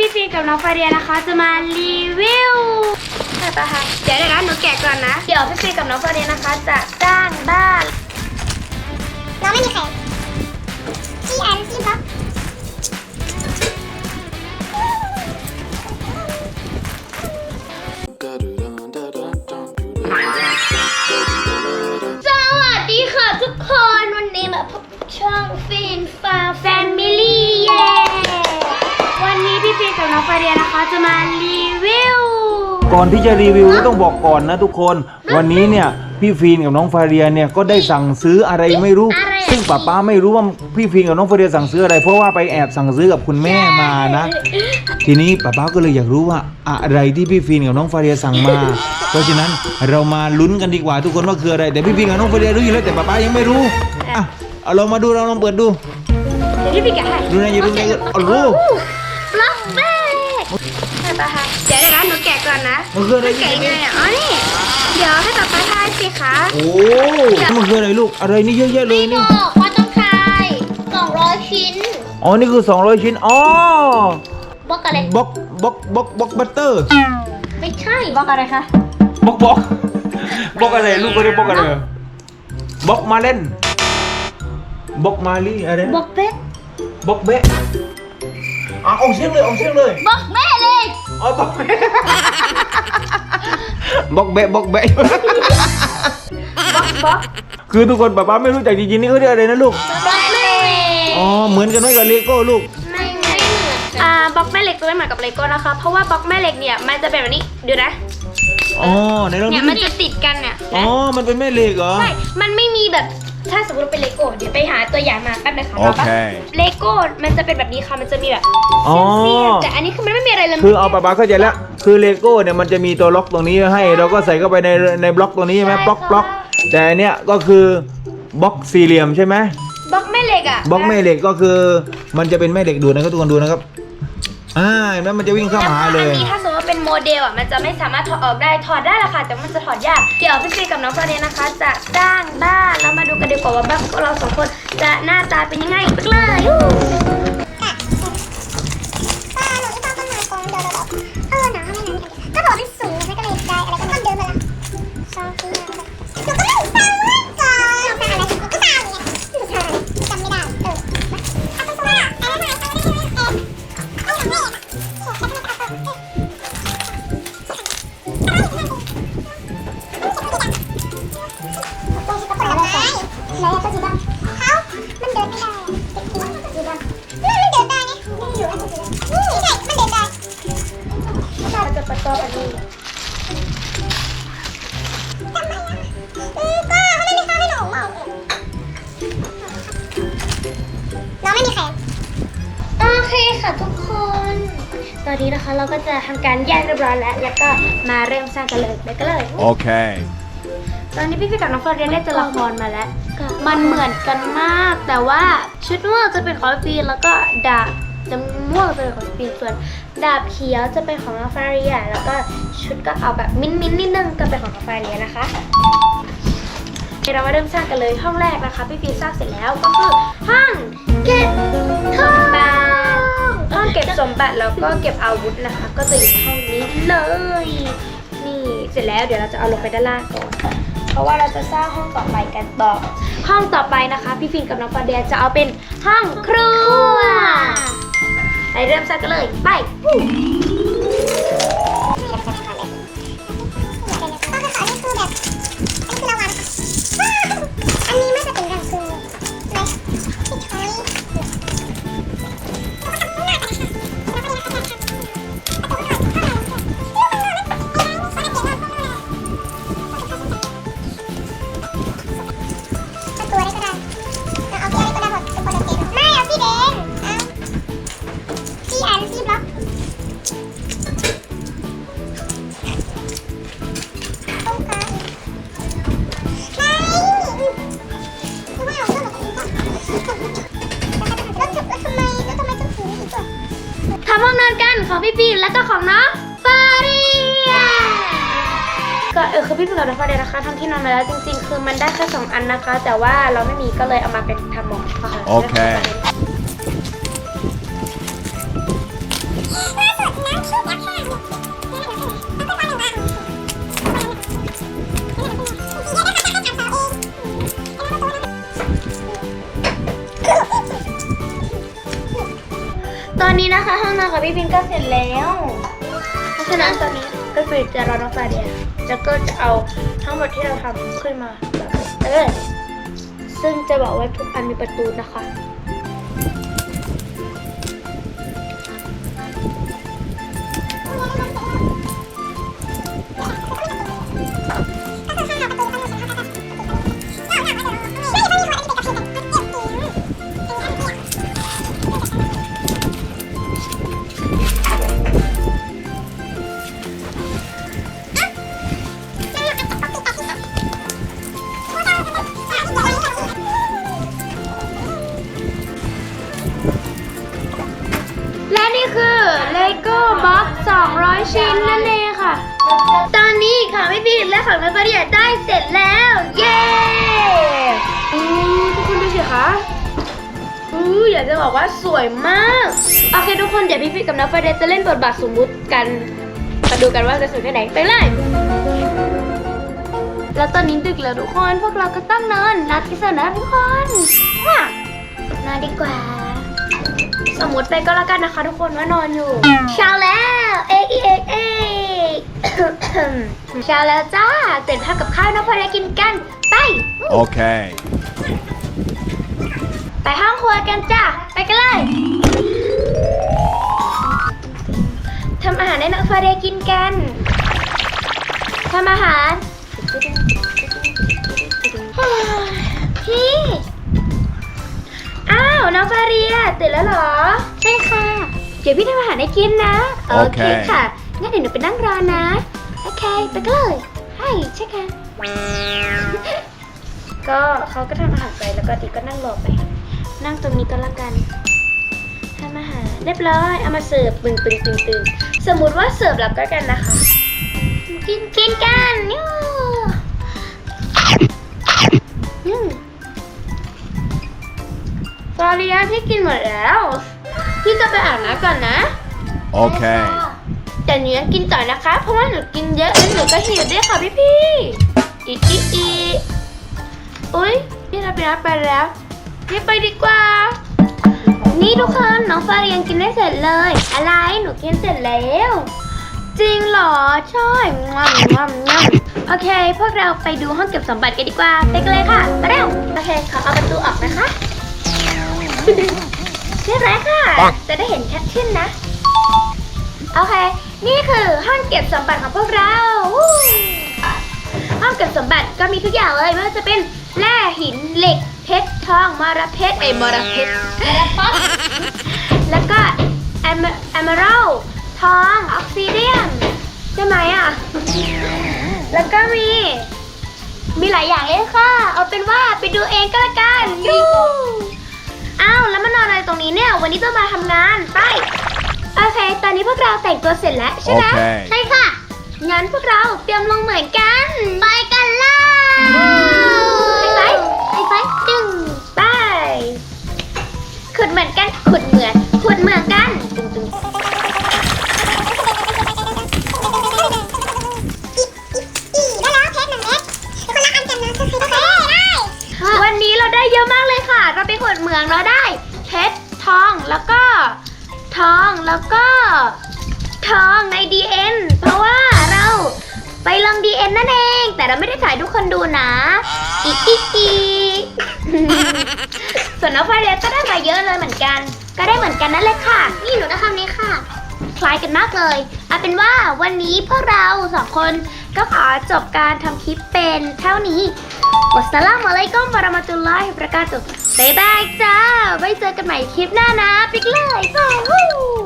พี่ฟิล์มกับน้องฟาเรียนะคะ จะมารีวิวใช่ปะคะเดี๋ยวนะคะหนูแกะก่อนนะ เดี๋ยวพี่ฟิล์มกับน้องฟาเรียนะคะ จะสร้างบ้าน น้องไม่มีใครที่แอนที่บ๊อบ เรียนะคะจะมารีวิว ก่อนที่จะรีวิวก็ต้องบอกก่อนนะทุกคน วันนี้เนี่ยพี่ฟีนกับน้องฟาเรียเนี่ยก็ได้สั่งซื้ออะไรไม่รู้ อะไรอะซึ่งป้าป้าไม่รู้ว่าพี่ฟีนกับน้องฟาเรียสั่งซื้ออะไร เพราะว่าไปแอบสั่งซื้อกับคุณแม่มานะ ทีนี้ป้าป้าก็เลยอยากรู้ว่าอะไรที่พี่ฟีนกับน้องฟาเรียสั่งมา เพราะฉะนั้นเรามาลุ้นกันดีกว่าทุกคนว่าคืออะไรแต่พี่ฟีนกับน้องฟาเรียรู้อยู่แล้วแต่ป้าป้ายังไม่รู้อะเอาลองมาดูเราลองเปิดดูเดี๋ยวพี่ฟีแกะให้ดูนะอย่าดูนะเอาลูกบล็อกแบกใช่ปะคะเดี๋ยวเดี๋ยวนะหนูแกะก่อนนะมันคืออะไรแกะยังไงอะอ๋อนี่ เดี๋ยวให้ป๊าป๊าทายสิคะโอ้มันคืออะไรลูกอะไรนี่เยอะแยะเลยนี่บอกว่าต้องทาย200 ชิ้นอ๋อนี่คือ 200 ชิ้นอ๋อบล็อกอะไรบล็อกบล็อกบล็อกบล็อกบัตเตอร์ไม่ใช่บล็อกอะไรคะบล็อกบล็อกบล็อกอะไรลูกก็เรียกบล็อกอะไรบล็อกมาเล่นบล็อกมาลี่อะไรบล็อกเป๊ะบล็อกเบะอะเอาเสียงเลยเอาเสียงเลยบล็อกแม่เลย อ๋อบล็อกเบะบล็อกเบะบล็อกเบะบล็อกบล็อกคือทุกคนป๊าป๊าไม่รู้จักจริงๆนี่เขาเรียกอะไรนะลูกบล็อกแม่อ๋อ เหมือนกันไหมกับเลโก้ลูก ไม่ไม่เหมือนกันอ่าบล็อกแม่เหล็กจะไม่เหมือนกับเลโก้นะคะ เพราะว่าบล็อกแม่เหล็กเนี่ยมันจะเป็นแบบนี้เดี๋ยวนะอ๋อไหนเราเนี่ยดูมันจะติดกันเนี่ยอ๋อ มันเป็นแม่เหล็กเหรอ ใช่มันไม่มีแบบ ถ้าสมมติว่าเป็นเลโก้เดี๋ยวไปหาตัวอย่างมาแป๊บนึงค่ะโอเค เลโก้มันจะเป็นแบบนี้ค่ะมันจะมีแบบอ๋อ เสี้ยนๆแต่อันนี้คือมันไม่มีอะไรเลยคือเอาปะปาเข้าใจแล้ว คือเลโก้เนี่ยมันจะมีตัวล็อกตรงนี้ให้ เราก็ใส่เข้าไปในในบล็อกตรงนี้ใช่ไหมบล็อกบล็อกแต่อันเนี้ยก็คือบล็อกสี่เหลี่ยมใช่ไหมบล็อกแม่เหล็กอะบล็อกแม่เหล็กก็คือ มันจะเป็นแม่เหล็กดูดนะครับทุกคนดูนะครับ อ่าเห็นไหมมันจะวิ่งเข้าหาเลอัย นนี้ถ้าสมมติว่าเป็นโมเดลอะมันจะไม่สามารถถอดออกได้ถอดได้ละค่ะแต่มันจะถอดยากเดี๋ยวพี่ฟีกับน้องฟาเนียนะคะ จะสร้างบ้านแล้วมาดู กันดีกว่าว่าบ้านของเราสองคนจะหน้าตาเป็นยังไงไปเลย ประกอบอันนี้ทำไมอะอืมก็เขาไม่มีข้าวให้หนูเอาน้องไม่มีใครโอเคค่ะทุกคน ตอนนี้นะคะเราก็จะทำการแยกเรียบร้อยแล้ว แล้วก็มาเริ่มสร้างกันเลยไปกันเลย Okay. ตอนนี้พี่พี่กับน้องเฟิร์นเรียนได้ตัวละครมาแล้ว มันเหมือนกันมาก แต่ว่าชุดม่วงจะเป็นของพี่ฟีนแล้วก็ดาบจะม่วงจะเป็นของพี่ฟีนส่วน ดาบเขียวจะเป็นของน้องฟาเรียแล้วก็ชุดก็เอาแบบมิ้นมิ้นนิดนึงก็เป็นของน้องฟาเรียนะคะเดี๋ยวเรามาเริ่มสร้างกันเลยห้องแรกนะคะ พี่ฟีนสร้างเสร็จแล้วก็คือห้องเก็บสมบัติห้องเก็บสมบัติแล้วก็เก็บอาวุธนะคะ ก็จะอยู่ห้องนี้เลย นี่เสร็จแล้วเดี๋ยวเราจะเอาลงไปด้านล่างก่อนเพราะว่าเราจะสร้างห้องต่อไปกันต่อห้องต่อไปนะคะ พี่ฟินกับน้องฟาเดียจะเอาเป็นห้องครัว ไปเริ่มสักกันเลย ไป ของน้องฟารีก็เออคือพี่พิมกับน้องฟาเรียนะคะทั้งที่นอนมาแล้วจริง ๆ คือมันได้แค่สองอันนะคะ แต่ว่าเราไม่มีก็เลยเอามาเป็นทำหมอนคะโอเค ตอนนี้นะคะห้องนอนกับพี่บิมก็เสร็จแล้ว ฉะนั้นตอนนี้ก็คือจะรอน้องฟาเดียแล้วก็จะเอาทั้งหมดที่เราทำขึ้นมาแบบเออซึ่งจะบอกว่าทุกอันมีประตูนะคะ และนี่คือ Lego Box 200 ชิ้นนั่นเองค่ะ ตอนนี้ค่ะพี่พีและของนักเรียนได้เสร็จแล้ว เย้ทุกคนดูสิคะอู้อยากจะบอกว่าสวยมาก โอเคทุกคนเดี๋ยวพี่พีกับนักเรียนจะเล่นบทบาทสมมุติกันมาดูกันว่าจะสวยแค่ไหนไปเลยแล้วตอนนี้ดึกแล้วทุกคน พวกเราก็ต้องนอนรักที่สุดนะทุกคนนอนดีกว่า สมมติไปก็แล้วกันนะคะ ทุกคนว่านอนอยู่เช้าแล้วเอ๊ะเอ๊ะเอ๊ะเช้าแล้วจ้าเสร็จพักกับข้าวน้องพลอยกินกันไป Okay. ไปห้องครัวกันจ้าไปกันเลยทำอาหารให้น้องฟาเรย์กินกันทำอาหาร อ้าวน้องฟาเรียตื่นแล้วเหรอ ใช่ค่ะ เดี๋ยวพี่ทำอาหารให้กินนะ โอเค ค่ะ งั้นเดี๋ยวหนูไปนั่งรอนะ โอเค ไปกันเลยให้ใช่ค่ะ ก็เขาก็ทำอาหารไปแล้วก็ดิก็นั่งรอไป นั่งตรงนี้ก็แล้วกันทำอาหารเรียบร้อยเอามาเสิร์ฟปึงปึงตึงตึงสมมุติว่าเสิร์ฟแล้วก็กันนะคะ กินกินกันยูอืม ฟาเรียพี่กินหมดแล้ว พี่จะไปอาบน้ำก่อนนะ Okay. แต่หนูยังกินต่อนะคะ เพราะว่าหนูกินเยอะแล้วหนูก็หิวด้วยค่ะพี่พี่ๆอีอีอีอุ้ยพี่รับไปรับไปแล้วพี่ไปดีกว่า นี่ทุกคนน้องฟาเรียงกินได้เสร็จเลย อะไรหนูกินเสร็จแล้ว จริงเหรอใช่งอมงอมงอมโอเค พวกเราไปดูห้องเก็บสมบัติกันดีกว่าไปกันเลยค่ะไปเร็วโอเคขอเอาประตูออกนะคะ เรียบร้อยค่ะจะได้เห็นชัดขึ้นนะ โอเค นี่คือห้องเก็บสมบัติของพวกเราวู้ห้องเก็บสมบัติก็มีทุกอย่างเลยไม่ว่าจะเป็นแร่หินเหล็กเพชรทองมรเพชรเอยมรเพชรแล้วก็แอมแอมเมอรัลทองออกซิเดียมใช่ไหมอะ แล้วก็มี มีหลายอย่างเลยค่ะ เอาเป็นว่าไปดูเองก็แล้วกันยูอ้าว แล้วมานอนอะไรตรงนี้เนี่ย วันนี้ต้องมาทำงาน ไป โอเค ตอนนี้พวกเราแต่งตัวเสร็จแล้วใช่ไหมโอเค ใช่ค่ะ งั้นพวกเราเตรียมลงเหมือนกัน ไปกันเลยไปไปไปจึงไป ขุดเหมือน ทองแล้วก็ทองใน DN เพราะว่าเราไปลง DN นั่นเอง แต่เราไม่ได้ถ่ายทุกคนดูนะอีกอีกอีกส่วนน้องฟาเรียก็ได้มาเยอะเลยเหมือนกัน ก็ได้เหมือนกันนั่นเลยค่ะ นี่หนูได้คำนี้ค่ะ คล้ายกันมากเลยเอาเป็นว่าวันนี้พวกเราสองคนก็ขอจบการทำคลิปเป็นเท่านี้ วัสสลามุอะลัยกุมวะเราะมะตุลลอฮิวะบะเระกาตุบายบายจ้า ไว้เจอกันใหม่คลิปหน้านะ ปิกเลยจ้าว